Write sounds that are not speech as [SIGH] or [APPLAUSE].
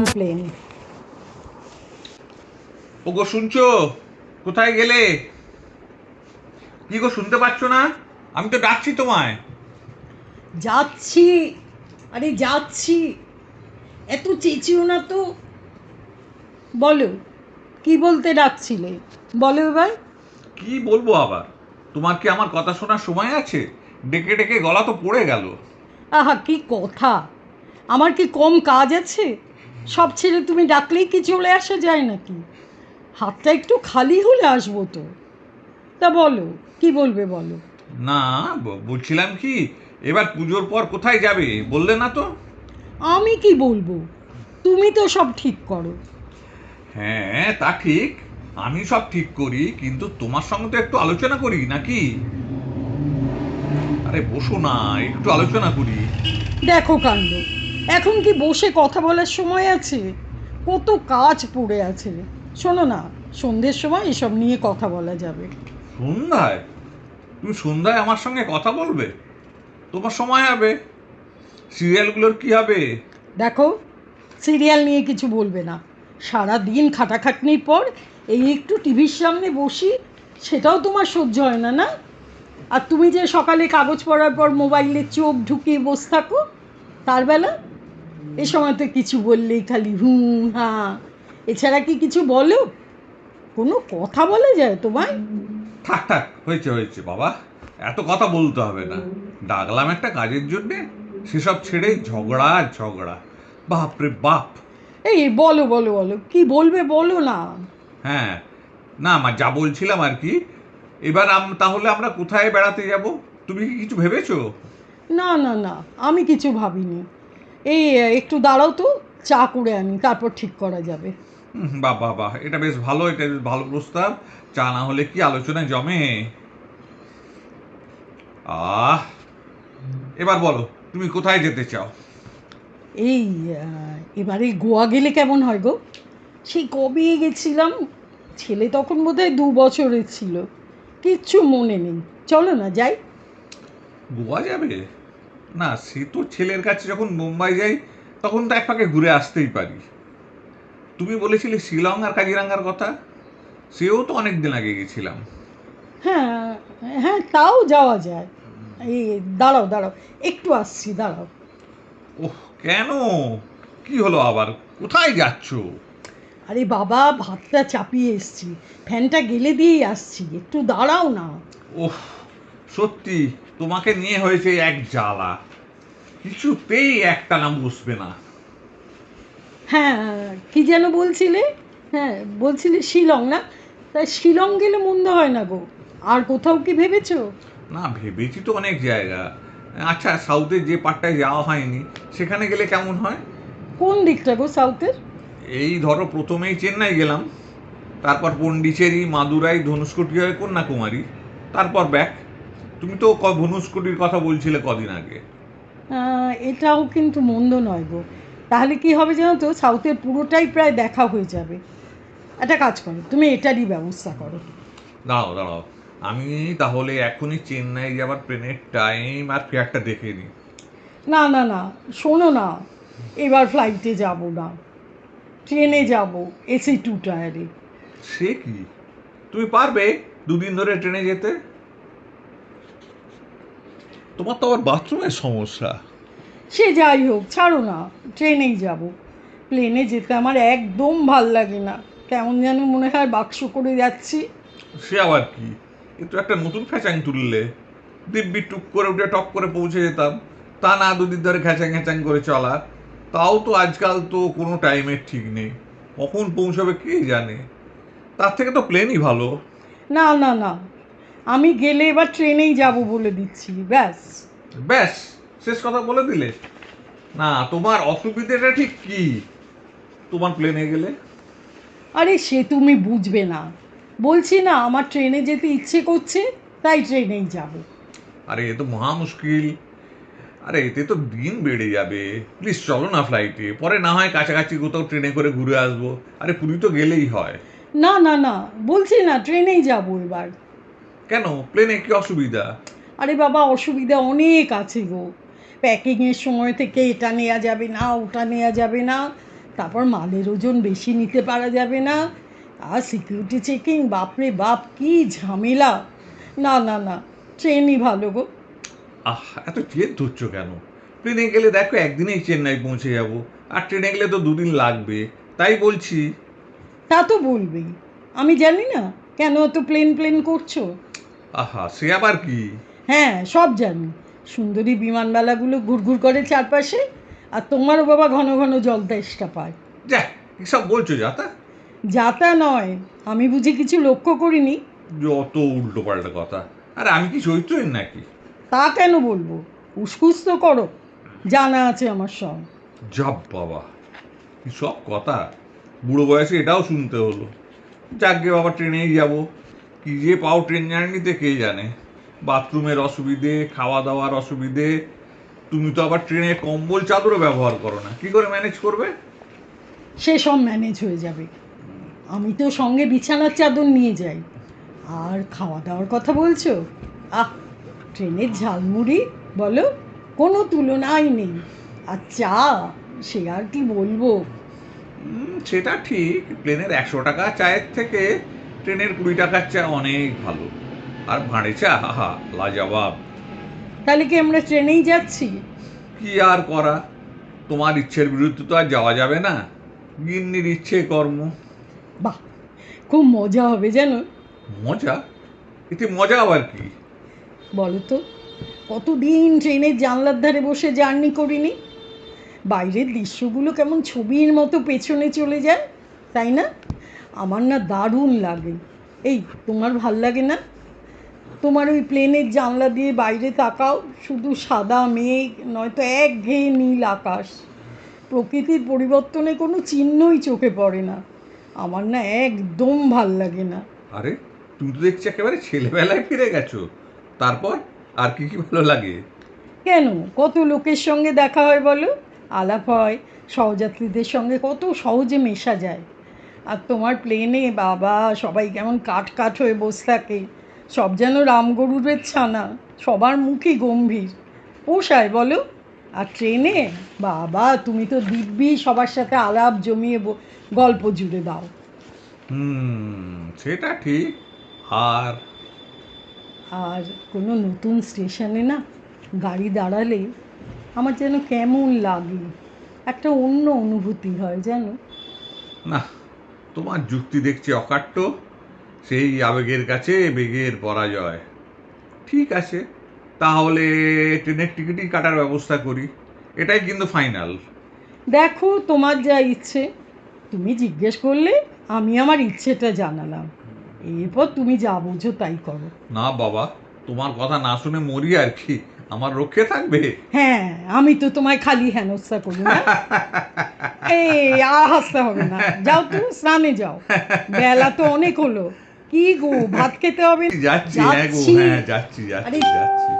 বনাম প্লেন ওগো শুনছো? কোথায় গেলে? কি গো শুনতে পাচ্ছ না? আমি তো ডাকছি তোমায়। যাচ্ছি আরে যাচ্ছি। এত চেঁচিও না তো। বলো কি বলতে ডাকছিলে? বলো এবার। কি বলব আবার? তোমার কি আমার কথা শোনার সময় আছে? ডেকে ডেকে গলা তো পড়ে গেল। আহা কি কথা? আমার কি কম কাজ আছে? সব ছেড়ে তুমি ডাকলেই কি চলে আসা যায় নাকি? হাতটা একটু খালি হলে আসব তো। তা বলো কি বলবে বলো? না বলছিলাম কি এবার পুজোর পর কোথায় যাবে? বললে না তো? আমি কি বলব? তুমি তো সব ঠিক করো। হ্যাঁ তা ঠিক। আমি সব ঠিক করি কিন্তু তোমার সঙ্গে তো একটু আলোচনা করি নাকি? আরে বসো না একটু আলোচনা করি। দেখো কাণ্ড এখন কি বসে কথা বলার সময় আছে? কত কাজ পড়ে আছে। শোনো না সন্ধ্যের সময় এসব নিয়ে কথা বলা যাবে। সন্ধ্যায়? তুমি সন্ধ্যায় আমার সঙ্গে কথা বলবে? তোমার সময় হবে। সিরিয়ালগুলোর কি হবে? দেখো সিরিয়াল নিয়ে কিছু বলবে না। সারা দিন খাটাখাটনির পর এই একটু টিভির সামনে বসি সেটাও তোমার সহ্য হয় না না? আর তুমি যে সকালে কাগজ পড়ার পর মোবাইলে চোখ ঢুকিয়ে বসে থাকো তার বেলা এ সময় তো কিছু বললেই খালি হুম হ্যাঁ এছাড়া কি কিছু বলো? কোনো কথা বলা যায় তোমায়? থাক থাক হয়েছে হয়েছে বাবা। এত কথা বলতে হবে না। ডাকলাম একটা কাজের জন্যে সেসব ছেড়ে ঝগড়া ঝগড়া। বাপরে বাপ। এই বলো বলো বলো। কি বলবে বলো না। হ্যাঁ। না আমার যা বলছিলাম আর কি। এবার তাহলে আমরা কোথায় বেড়াতে যাব? তুমি কি কিছু ভেবেছো? না না না আমি কিছু ভাবিনি। এই একটু দাঁড়াও তো চা করে আনি তারপর ঠিক করা যাবে। বাহ বাহ বাহ এটা বেশ ভালো এটা বেশ ভালো প্রস্তাব। চা না হলে কি আলোচনায় জমে? আহ এবার বলো তুমি কোথায় যেতে চাও? এই এবারে গোয়া গেলে কেমন হয় গো? সেই কবে গেছিলাম ছেলে তখন বোধহয় দু বছরের ছিল। কিচ্ছু মনে নেই। চলো না যাই। গোয়া যাবে? না সে তো ছেলের কাছে যখন মুম্বাই যাই তখন তো এক ফাঁকে ঘুরে আসতেই পারি। তুমি বলেছিলে শিলং আর কাজিরাঙ্গার কথা সেও তো অনেক দিন আগে গেছিলাম। হ্যাঁ হ্যাঁ তাও যাওয়া যায়। এই দাঁড়াও দাঁড়াও একটু আসছি দাঁড়াও। ওহ কেন? কি হলো আবার? কোথায় যাচ্ছো? আরে বাবা ভাতটা চাপিয়ে এসছি। ফ্যানটা গেলে দিয়েই আসছি একটু দাঁড়াও না। ওহ সত্যি তোমাকে নিয়ে হয়েছে এক জ্বালা। কিছুতেই একটা নাম বসবে না। হ্যাঁ কি যেন বলছিলে? হ্যাঁ বলছিলে শিলং না? তা শিলং গেলে মন্দ হয় না গো। আর কোথাও কি ভেবেছো? না ভেবেছি তো অনেক জায়গা। আচ্ছা সাউথের যে পার্টটায় যাওয়া হয়নি সেখানে গেলে কেমন হয়? কোন দিকটা গো সাউথের এই ধরো প্রথমেই চেন্নাই গেলাম। তারপর পন্ডিচেরি মাদুরাই ধনুষ্কটি হয়ে কন্যাকুমারী। তারপর ব্যাক তুমি তো ধনুষ্কটির কথা বলছিলে কদিন আগে। এটাও কিন্তু মন্দ নয় গো। তাহলে কি হবে জানো তো? সাউথের পুরোটাই প্রায় দেখা হয়ে যাবে। একটা কাজ করো তুমি এটারই ব্যবস্থা করো। দাঁড়াও দাঁড়াও। আমি তাহলে এখনই চেন্নাই যাবার ট্রেনের টাইম আর ফেয়ারটা দেখে নিই না না না শোনো না। এবার ফ্লাইটে যাব না। ট্রেনে যাব এসি টু টায়ারে সে কি? তুমি পারবে দুদিন ধরে ট্রেনে যেতে? তোমার তো আবার বাথরুমের সমস্যা। সে যাই হোক ছাড়ো না ট্রেনেই যাব। প্লেনে যেতে আমার একদম ভালো লাগে না। কেমন যেন মনে হয় বাক্স করে যাচ্ছি। সে আবার কি? কিন্তু একটা নতুন ফ্যাচাং তুললে। দিব্যি টুক করে উঠে টপ করে পৌঁছে যেতাম। তা না দুদিন ধরে ঘ্যাচাং ঘ্যাচাং করে চলা তাও তো আজকাল তো কোনো টাইমের ঠিক নেই। কখন পৌঁছাবে কে জানে? তার থেকে তো প্লেনই ভালো। না না না আমি গেলে এবার ট্রেনেই যাব বলে দিচ্ছি ব্যাস। ব্যাস শেষ কথা বলে দিলে। না তোমার অসুবিধাটা ঠিক কি? তোমার প্লেনে গেলে? আরে সে তুমি বুঝবে না। বলছি না আমার ট্রেনে যেতে ইচ্ছে করছে তাই ট্রেনেই যাব। আরে এ তো মহা মুশকিল। আরে এতে তো দিন বেড়ে যাবে। প্লিজ চলো না ফ্লাইটে। পরে না হয় কাছাকাছি কোথাও ট্রেনে করে ঘুরে আসব। আরে পুরী তো গেলেই হয়। না না না বলছি না ট্রেনেই যাব এবার। কেন? প্লেনে কি অসুবিধা? আরে বাবা অসুবিধা অনেক আছে গো। প্যাকিংয়ের সময় থেকে এটা নেওয়া যাবে না ওটা নেওয়া যাবে না। তারপর মালের ওজন বেশি নিতে পারা যাবে না। আর সিকিউরিটি চেকিং বাপরে বাপ কি ঝামেলা। না না না ট্রেনই ভালো গো। আহ এত জেদ ধরছো কেন? প্লেনে গেলে দেখো একদিনেই চেন্নাই পৌঁছে যাব। আর ট্রেনে গেলে তো দুদিন লাগবে। তাই বলছি। তা তো বলবেই। আমি জানি না কেন অত প্লেন প্লেন করছ? আহা সে আবার কি? হ্যাঁ সব জানি। সুন্দরী বিমানবেলাগুলো ঘুরঘুর করে চারপাশে আর তোমারও বাবা ঘন ঘন জল তেষ্টা পায়। যা এসব বলছো যাতা? যাতা নয় আমি বুঝি কিছু লক্ষ্য করিনি? যত উল্টো পাল্টা কথা। আর আমি কি চরিত্রহীন নাকি? তা কেন বলব? উসকুস তো করো জানা আছে আমার সব। যাব বাবা কি সব কথা? বুড়ো বয়সে এটাও শুনতে হলো। যাকে বাবা ট্রেনেই যাব। কি যে পাও ট্রেন জার্নিতে কে জানে। বাথরুমের অসুবিধে খাওয়া দাওয়ার অসুবিধে। তুমি তো আবার ট্রেনে কম্বল, চাদরও ব্যবহার করো না। কি করে ম্যানেজ করবে? সে সব ম্যানেজ হয়ে যাবে। আমি তো সঙ্গে বিছানার চাদর নিয়ে যাই। আর খাওয়া দাওয়ার কথা বলছো? আহ, ট্রেনের ঝালমুড়ি, বলো? কোনো তুলনাই নেই। আর চা, সে আর কি বলব? সেটা ঠিক প্লেনের একশো টাকা চায়ের থেকে ট্রেনের কুড়ি টাকার চা অনেক ভালো। আর ভাঁড়ে চা হাহা লাজবাব। তাহলে কি আমরা ট্রেনেই যাচ্ছি? কি আর করা? তোমার ইচ্ছের বিরুদ্ধে তো আর যাওয়া যাবে না। গিন্নির ইচ্ছে কর্ম। বাহ খুব মজা হবে জানো। মজা? এতে মজা আবার কি? বলো তো কতদিন ট্রেনের জানলার ধারে বসে জার্নি করিনি? বাইরের দৃশ্যগুলো কেমন ছবির মতো পেছনে চলে যায় তাই না? আমার না দারুণ লাগে। এই তোমার ভালো লাগে না? তোমার ওই প্লেনের জানলা দিয়ে বাইরে তাকাও শুধু সাদা মেঘ নয়তো এক ঘেয়ে নীল আকাশ। প্রকৃতির পরিবর্তনে কোনো চিহ্নই চোখে পড়ে না। আমার না একদম ভালো লাগে না। আরে তুমি তো দেখছি একেবারে ছেলেবেলায় ফিরে গেছো। তারপর আর কি কি ভালো লাগে? কেন? কত লোকের সঙ্গে দেখা হয় বলো? আলাপ হয় সহযাত্রীদের সঙ্গে কত সহজে মেশা যায়। আর তোমার প্লেনে বাবা সবাই কেমন কাঠ কাঠ হয়ে বসে থাকে। সব যেন রামগরুরের ছানা সবার মুখই গম্ভীর। পোষায় বলো? আর ট্রেনে বাবা তুমি তো দিব্যি সবার সাথে আলাপ জমিয়ে গল্প জুড়ে দাও। হুম সেটা ঠিক। আর? আর কোনো নতুন স্টেশনে না গাড়ি দাঁড়ালে আমার যেন কেমন লাগে। একটা অন্য অনুভূতি হয় জানো? না তোমার যুক্তি দেখছি অকাট্য। সেই আবেগের কাছে বেগের পরাজয়। ঠিক আছে তাহলে ট্রেনের টিকিটই কাটার ব্যবস্থা করি। এটাই কিন্তু ফাইনাল। দেখো তোমার যা ইচ্ছে। তুমি জিজ্ঞেস করলে আমি আমার ইচ্ছেটা জানালাম। এরপর তুমি যা বোঝো তাই করো। না বাবা তোমার কথা না শুনে মরি আর কি। আমার রক্ষে থাকবে? হ্যাঁ আমি তো তোমায় খালি হেনস্থা করি না। [LAUGHS] এই আর হাসতে হবে না। যাও তুমি স্নানে যাও। বেলা তো অনেক হলো। কি গো ভাত খেতে হবে? যাচ্ছি হ্যাঁ গো যাচ্ছি। হ্যাঁ যাচ্ছি যাচ্ছি যাচ্ছি।